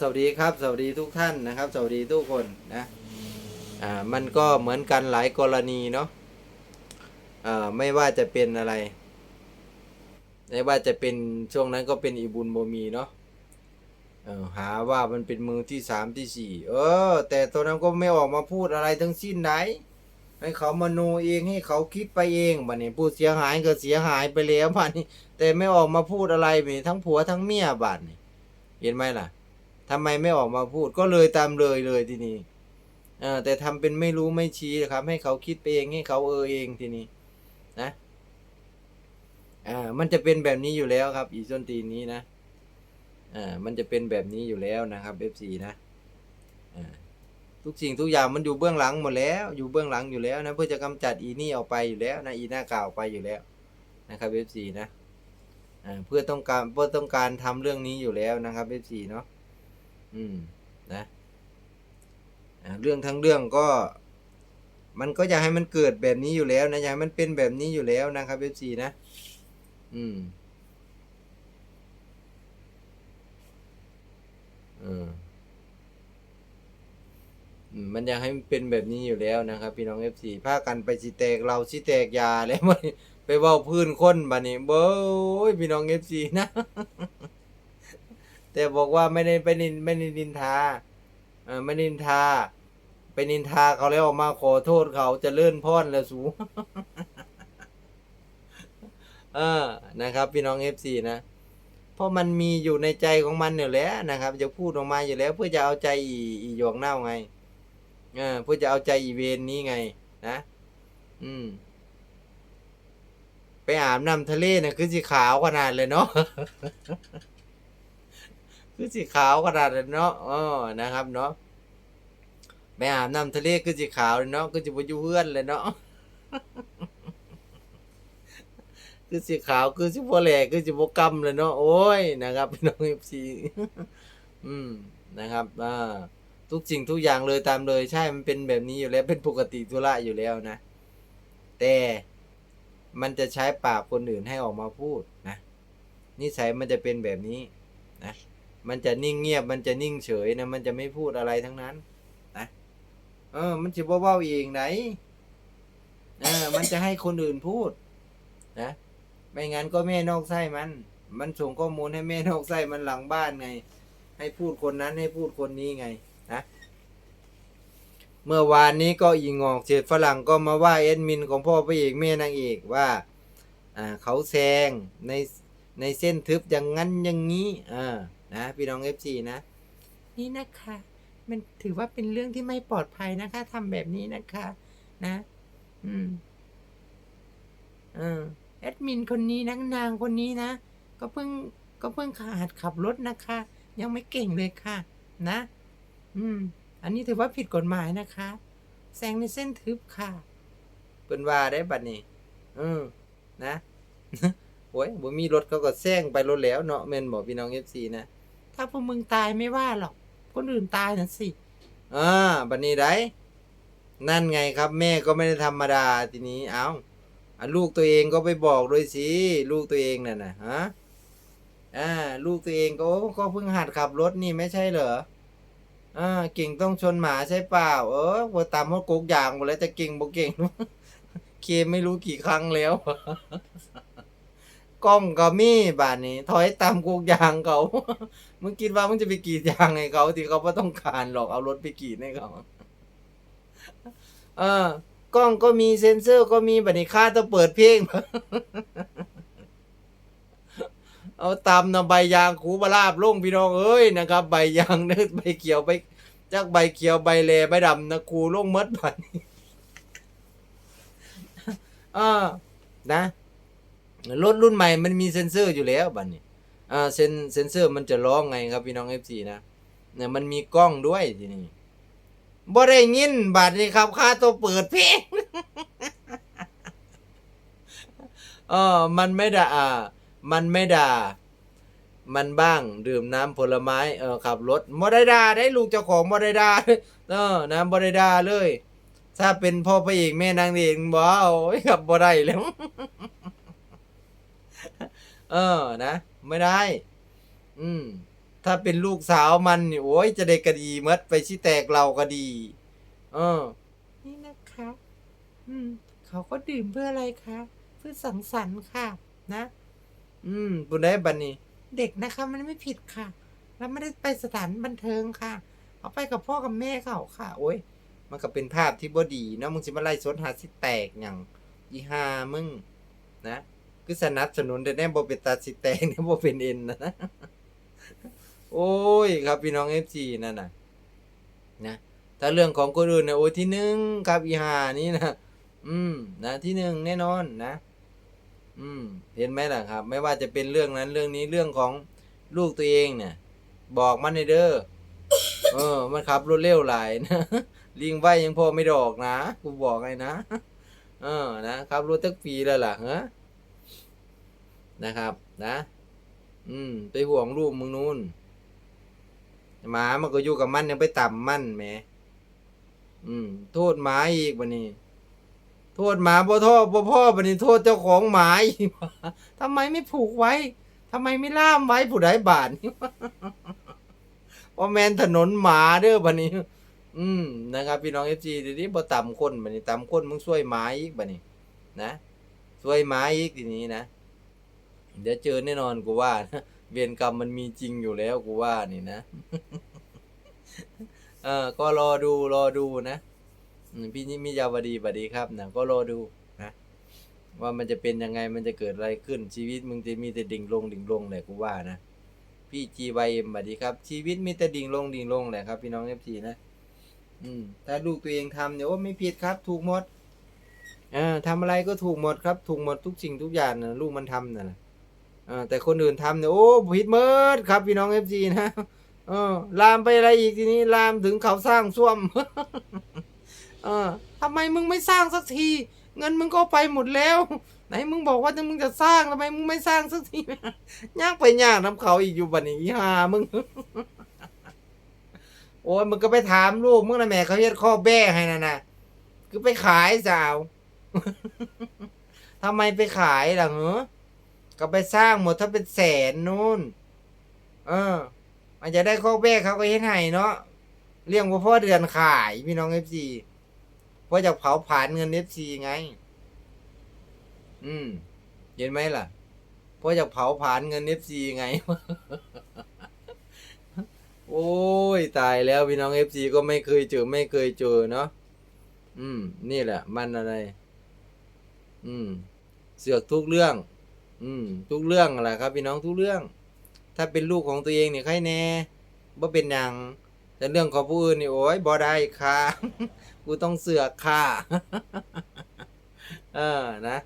สวัสดีครับสวัสดีทุกท่านนะครับ สวัสดีทุกคนนะอ่ามันก็เหมือนกันหลายกรณีเนาะอ่าไม่ว่าจะเป็นอะไร ไม่ว่าจะเป็นช่วงนั้นก็เป็นอีบุญโบมีเนาะเออหาว่ามันเป็นมือที่สามที่สี่เออ แต่ตัวนั้นก็ไม่ออกมาพูดอะไรทั้งสิ้นไหน ให้เขามโนเองให้เขาคิดไปเองบัดนี้ผู้เสียหายก็เสียหายไปแล้วบัดนี้ แต่ไม่ออกมาพูดอะไรนี่ทั้งผัวทั้งเมียบัดนี้เห็นไหมล่ะ ทำไมไม่ออกมาพูดก็เลยตามเลยเลยทีนี้แต่ทำเป็นไม่รู้ไม่ชี้นะครับ ให้เขาคิดไปเองให้เขาเออเองทีนี้นะอ่ามันจะเป็นแบบนี้อยู่แล้วครับ อีส้นตีนนี้นะอ่ามันจะเป็นแบบนี้อยู่แล้วนะครับ F4 นะอ่าทุกสิ่งทุกอย่างมันอยู่เบื้องหลังหมดแล้ว อยู่เบื้องหลังอยู่แล้วนะเพื่อจะกำจัดอีนี่ออกไปอยู่แล้วนะอีหน้ากล่าวไปอยู่แล้วนะครับ F4 นะอ่าเพื่อต้องการเพื่อต้องการทำเรื่องนี้อยู่แล้วนะครับ F4 เนาะ อืมนะเรื่องทั้งเรื่องก็ มันก็อยากให้มันเกิดแบบนี้อยู่แล้วนะอยากให้มันเป็นแบบนี้อยู่แล้วนะครับเอฟซีนะ อืมอืมมันอยากให้มันเป็นแบบนี้อยู่แล้วนะครับ พี่น้องเอฟซีพากันไปสิแตกเราสิแตกยาแล้วมันไปเว้าพื้นคนบัดนี้เบ้ยพี่น้องเอฟซีนะ แต่บอกว่าไม่ได้ไปนินไม่ได้นินทาเออไม่นินทาไปนินทาเขาแล้วออกมาขอโทษเขาจะเลื่อนพ่อนแล้วสูเออนะครับ พี่น้องเอฟซีนะเพราะมันมีอยู่ในใจของมันอยู่แล้วนะครับจะพูดออกมาอยู่แล้ว เพื่อจะเอาใจอีอีหยอกเน่าไงเออเพื่อจะเอาใจอีเวนนี้ไง นะ อืม ไปอาบน้ำทะเลนะคือสีขาวขนาดเลยเนาะ คือสีขาวขนาดเนาะอ๋อนะครับเนาะไปอาบน้ำทะเลคือสีขาวเลยเนาะคือจะไปอยู่เพื่อนเลยเนาะคือสีขาวคือสีโบแหลกคือสีโบกำเลยเนาะโอ้ยนะครับพี่น้องเอฟซีอืมนะครับอ่าทุกสิ่งทุกอย่างเลยตามเลยใช่มันเป็นแบบนี้อยู่แล้วเป็นปกติธุระอยู่แล้วนะ แต่มันจะใช้ปากคนอื่นให้ออกมาพูดนะนิสัยมันจะเป็นแบบนี้นะ มันจะนิ่งเงียบ มันจะนิ่งเฉยนะ มันจะไม่พูดอะไรทั้งนั้น นะ เออ มันจะเว้าๆเองไหนเออ มันจะให้คนอื่นพูด นะ ไม่งั้นก็แม่นอกไส้มัน มันส่งข้อมูลให้แม่นอกไส้มันหลังบ้านไง ให้พูดคนนั้นให้พูดคนนี้ไง นะ เมื่อวานนี้ก็อีงอกเศษฝรั่งก็มาว่าเอ็ดมินของพ่อพระเอกแม่นางเอกว่า อ่า เขาแซงในในเส้นทึบอย่างนั้นอย่างนี้ อ่า นะพี่น้องเอฟซีนะ นี่นะคะ มันถือว่าเป็นเรื่องที่ไม่ปลอดภัยนะคะทำแบบนี้นะคะ นะ อืมเออแอดมินคนนี้นักนางคนนี้นะ ก็เพิ่งก็เพิ่งหัดขับรถนะคะ ยังไม่เก่งเลยค่ะ นะ อืม อันนี้ถือว่าผิดกฎหมายนะคะแซงในเส้นทึบค่ะเป็นว่าได้บัดนี้อืมนะโอ้ยบ่มีรถเขาก็แซงไปรถแล้วเนาะแม่นบอกพี่น้องเอฟซีนะ ถ้าพวกมึงตายไม่ว่าหรอก คนอื่นตายน่ะสิอ่าบัดนี้ได้นั่นไงครับ แม่ก็ไม่ได้ธรรมดาทีนี้เอาอะลูกตัวเองก็ไปบอกด้วยสิลูกตัวเองน่ะนะฮะอ่าลูกตัวเองก็ก็เพิ่งหัดขับรถนี่ไม่ใช่เหรออ่าเก่งต้องชนหมาใช่เปล่า เออว่าตามมดกกอย่างหมดแล้วจะเก่งบ่เก่งเคไม่รู้กี่ครั้งแล้ว กล้องก็มีบานนี้ ถอยตามกกยางเขา มึงคิดว่ามึงจะไปกรีดยางให้เขาที่เขาไม่ต้องการหรอกเอารถไปกรีดให้เขาเออกล้องก็มีเซ็นเซอร์ก็มีบัดนี้ค่าต้องเปิดเพลงเอาตามนะใบยางขูบลาบลงพี่น้องเอ้ยนะครับ ใบยางนื้อใบเขียวใบจากใบเขียวใบแลใบดำนะขูลงมดบัดนี้เออนะ รถรุ่นใหม่มันมีเซ็นเซอร์อยู่แล้วบัดนี้อ่าเซนเซนเซอร์มันจะร้องไงครับพี่น้อง FC นะเนี่ยมันมีกล้องด้วยทีนี้บ่ได้ยินบัดนี้ครับค่าตัวเปิดเพลงเออมันไม่ด่าอ่ามันไม่ด่า มันบ้างดื่มน้ำผลไม้เออขับรถบ่ได้ด่าได้ลูกเจ้าของบ่ได้ด่าเออนะบ่ได้ด่าเลย ถ้าเป็นพ่อพระเอกแม่นางเอกบ่เอาโอ้ยขับบ่ได้แล้ว เออนะ ไม่ได้ อืม ถ้าเป็นลูกสาวมันนี่โอ้ยจะได้กระดีหมัดไปชิแตกเราก็ดี เออ นี่นะคะ อืม เขาก็ดื่มเพื่ออะไรคะ เพื่อสังสรรค์ค่ะ นะ อืมปุได้บัดนี้ เด็กนะคะมันไม่ผิดค่ะแล้วไม่ได้ไปสถานบันเทิงค่ะเขาไปกับพ่อกับแม่เขาค่ะ โอ้ย มันก็เป็นภาพที่บ่ดีเนาะมึงสิมาไล่สนหาสิแตกหยังอีหามึง นะ คือสนับสนุนแต่แน่บ่เป็นตาสิแตกแน่บ่เป็นเอ็นนะนะโอ้ยครับพี่น้อง FC นั่นน่ะนะถ้าเรื่องของคนอื่นเนี่ยโอ้ยที่หนึ่งครับอีหานี่นะอืมนะที่หนึ่งแน่นอนนะ อืม เห็นไหมล่ะครับ ไม่ว่าจะเป็นเรื่องนั้นเรื่องนี้เรื่องของลูกตัวเองเนี่ย บอกมันในเด้อเออ มันขับรถเร็วหลายนะลิงไว้ยังพอไม่ดอกนะกูบอกไงนะเออนะขับรถตั้งปีแล้วล่ะฮะ นะครับนะ อืม ไปห่วงลูกมึงนู่นหมามันก็อยู่กับมันยังไปต่ำมันแหมอืม โทษหมาอีกวันนี้ โทษหมาบ่โทษบ่พ่อวันนี้โทษเจ้าของหมาอีกทำไมไม่ผูกไว้ทำไมไม่ล่ามไว้ผู้ใดบาทนี่ว่าแมนถนนหมาเด้อบัดนี้ อืมนะครับ พี่น้องเอฟซีทีนี้บ่ต่ำคนบัดนี้ต่ำคนมึงช่วยหมาอีกบัดนี้ นะช่วยหมาอีกทีนี้นะ เดี๋ยวเจอแน่นอนกูว่านะเวรกรรมมันมีจริงอยู่แล้วกูว่านี่นะ เออ ก็รอดูรอดูนะพี่นิมิยาวดีบัดีครับนะก็รอดูนะว่ามันจะเป็นยังไงมันจะเกิดอะไรขึ้น ชีวิตมึงจะมีแต่ดิ่งลงดิ่งลงแหละกูว่านะพี่จีวเอ็มสวัดีครับ ชีวิตมีแต่ดิ่งลงดิ่งลงแหละครับ พี่น้องเอฟซีนะอืมถ้าลูกตัวเองทำเนี่ยโอ้ไม่ผิดครับ ถูกหมดอ่าทำอะไรก็ถูกหมดครับ ถูกหมดทุกสิ่งทุกอย่างนะลูกมันทำน่ะนะ อ่าแต่คนอื่นทำเนี่ยโอ้ผิดเมิดครับพี่น้องเอฟซีนะเออลามไปอะไรอีกทีนี้ลามถึงเขาสร้างส้วม เออทำไมมึงไม่สร้างสักที เงินมึงก็ไปหมดแล้ว ไหนมึงบอกว่าจะมึงจะสร้างทำไมมึงไม่สร้างสักทีย่างไปย่างน้ำเขาอีกอยู่บัดนี้อีหามึงโอ้ยมึงก็ไปถามลูกมึงนะแม่เขาเฮ็ดข้อแบ้ให้น่ะนะคือไปขายสาวทำไมไปขายล่ะเหรอ ก็ไปสร้างหมดถ้าเป็นแสนนู่น เออ มันจะได้ข้อแบ้เขาก็เฮ็ดให้เนาะเรียกว่าพ่อเดือนขายพี่น้องเอฟซีเพราะจะเผาผลาญเงินเอฟซีไง อืมเห็นไหมล่ะ เพราะจะเผาผลาญเงินเอฟซีไง โอ้ยตายแล้วพี่น้องเอฟซีก็ไม่เคยเจอไม่เคยเจอเนาะอืม นี่แหละ มันอะไร อืม เสือกทุกเรื่อง อืม ทุกเรื่องแหละครับ พี่น้องทุกเรื่อง ถ้าเป็นลูกของตัวเองเนี่ยใครแน่บ่เป็นอยังแต่เรื่องของผู้อื่นนี่โอ้ยบ่ได้ค่ะ กูต้องเสือกค่ะ เออนะ